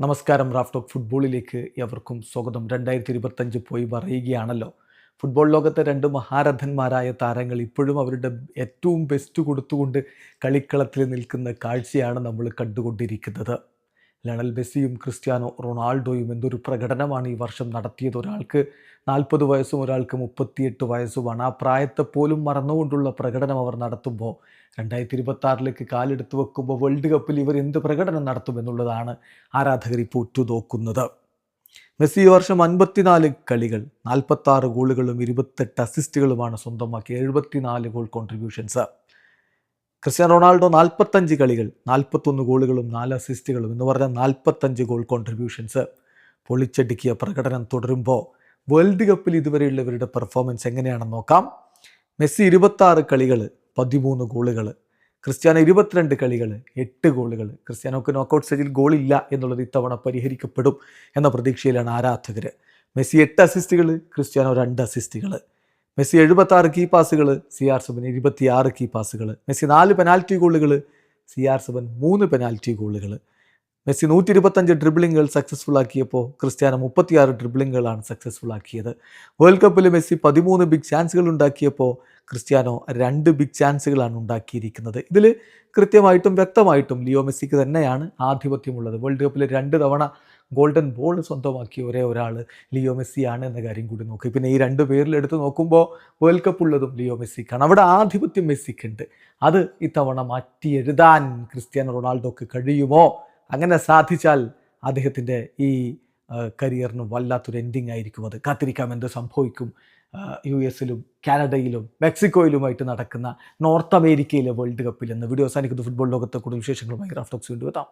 നമസ്കാരം റാഫ്റ്റോക്ക് ഫുട്ബോളിലേക്ക് എവർക്കും സ്വാഗതം. രണ്ടായിരത്തി ഇരുപത്തഞ്ച് പോയി പറയുകയാണല്ലോ. ഫുട്ബോൾ ലോകത്തെ രണ്ട് മഹാരഥന്മാരായ താരങ്ങൾ ഇപ്പോഴും അവരുടെ ഏറ്റവും ബെസ്റ്റ് കൊടുത്തുകൊണ്ട് കളിക്കളത്തിൽ നിൽക്കുന്ന കാഴ്ചയാണ് നമ്മൾ കണ്ടുകൊണ്ടിരിക്കുന്നത്. ലണൽ മെസ്സിയും ക്രിസ്ത്യാനോ റൊണാൾഡോയും എന്തൊരു പ്രകടനമാണ് ഈ വർഷം നടത്തിയത്. ഒരാൾക്ക് നാൽപ്പത് വയസ്സും ഒരാൾക്ക് മുപ്പത്തിയെട്ട് വയസ്സുമാണ്. ആ പ്രായത്തെ പോലും മറന്നുകൊണ്ടുള്ള പ്രകടനം അവർ നടത്തുമ്പോൾ രണ്ടായിരത്തി ഇരുപത്തി കാലെടുത്ത് വെക്കുമ്പോൾ വേൾഡ് കപ്പിൽ ഇവർ എന്ത് പ്രകടനം നടത്തും എന്നുള്ളതാണ് ആരാധകർ ഇപ്പോൾ ഉറ്റുനോക്കുന്നത്. മെസ്സി ഈ വർഷം അൻപത്തിനാല് കളികൾ നാൽപ്പത്താറ് ഗോളുകളും ഇരുപത്തെട്ട് അസിസ്റ്റുകളുമാണ് സ്വന്തമാക്കി എഴുപത്തിനാല് ഗോൾ കോൺട്രിബ്യൂഷൻസ് ക്രിസ്ത്യാനോ റൊണാൾഡോ നാൽപ്പത്തഞ്ച് കളികൾ നാൽപ്പത്തൊന്ന് ഗോളുകളും നാല് അസിസ്റ്റുകളും എന്ന് പറഞ്ഞാൽ നാൽപ്പത്തഞ്ച് ഗോൾ കോൺട്രിബ്യൂഷൻസ് പൊളിച്ചടുക്കിയ പ്രകടനം തുടരുമ്പോൾ വേൾഡ് കപ്പിൽ ഇതുവരെയുള്ളവരുടെ പെർഫോമൻസ് എങ്ങനെയാണെന്ന് നോക്കാം. മെസ്സി ഇരുപത്താറ് കളികൾ പതിമൂന്ന് ഗോളുകൾ. ക്രിസ്ത്യാനോ ഇരുപത്തിരണ്ട് കളികൾ എട്ട് ഗോളുകൾ. ക്രിസ്ത്യാനോക്ക് നോക്കൗട്ട് സ്റ്റേജിൽ ഗോളില്ല എന്നുള്ളത് ഇത്തവണ പരിഹരിക്കപ്പെടും എന്ന പ്രതീക്ഷയിലാണ് ആരാധകർ മെസ്സി എട്ട് അസിസ്റ്റുകൾ ക്രിസ്ത്യാനോ രണ്ട് അസിസ്റ്റുകൾ. മെസ്സി എഴുപത്താറ് കീ പാസുകൾ സി ആർ സെവൻ ഇരുപത്തിയാറ് കീ പാസുകൾ മെസ്സി നാല് പെനാൽറ്റി ഗോളുകൾ സി ആർ സെവൻ മൂന്ന് പെനാൽറ്റി ഗോളുകൾ മെസ്സി നൂറ്റി ഇരുപത്തഞ്ച് ഡ്രിബിളിങ്ങുകൾ സക്സസ്ഫുൾ ആക്കിയപ്പോൾ ക്രിസ്ത്യാനോ മുപ്പത്തിയാറ് ഡ്രിബിളിങ്ങുകളാണ് സക്സസ്ഫുൾ ആക്കിയത് വേൾഡ് കപ്പിൽ മെസ്സി പതിമൂന്ന് ബിഗ് ചാൻസുകൾ ഉണ്ടാക്കിയപ്പോൾ ക്രിസ്ത്യാനോ രണ്ട് ബിഗ് ചാൻസുകളാണ് ഉണ്ടാക്കിയിരിക്കുന്നത്. ഇതിൽ കൃത്യമായിട്ടും വ്യക്തമായിട്ടും ലിയോ മെസ്സിക്ക് തന്നെയാണ് ആധിപത്യമുള്ളത്. വേൾഡ് കപ്പിൽ രണ്ട് തവണ ഗോൾഡൻ ബോൾ സ്വന്തമാക്കിയ ഒരേ ഒരാൾ ലിയോ മെസ്സിയാണ് എന്ന കാര്യം കൂടി നോക്കി. പിന്നെ ഈ രണ്ട് പേരിൽ എടുത്ത് നോക്കുമ്പോൾ വേൾഡ് കപ്പ് ഉള്ളതും ലിയോ മെസ്സിക്കാണ്. അവിടെ ആധിപത്യം മെസ്സിക്കുണ്ട്. അത് ഇത്തവണ മാറ്റി എഴുതാൻ ക്രിസ്ത്യാനോ റൊണാൾഡോക്ക് കഴിയുമോ? അങ്ങനെ സാധിച്ചാൽ അദ്ദേഹത്തിന്റെ ഈ കരിയറിന് വല്ലാത്തൊരു എൻഡിങ് ആയിരിക്കും അത്. കാത്തിരിക്കാം എന്ത് സംഭവിക്കും യു എസിലും കാനഡയിലും മെക്സിക്കോയിലുമായിട്ട് നടക്കുന്ന നോർത്ത് അമേരിക്കയിലെ വേൾഡ് കപ്പിൽ എന്ന് വീഡിയോ അവസാനിക്കുന്ന. ഫുട്ബോൾ ലോകത്തെ കൂടുതൽ വിശേഷങ്ങളുമായി റാഫ്റ്റോക്സ് വീണ്ടും എത്താം.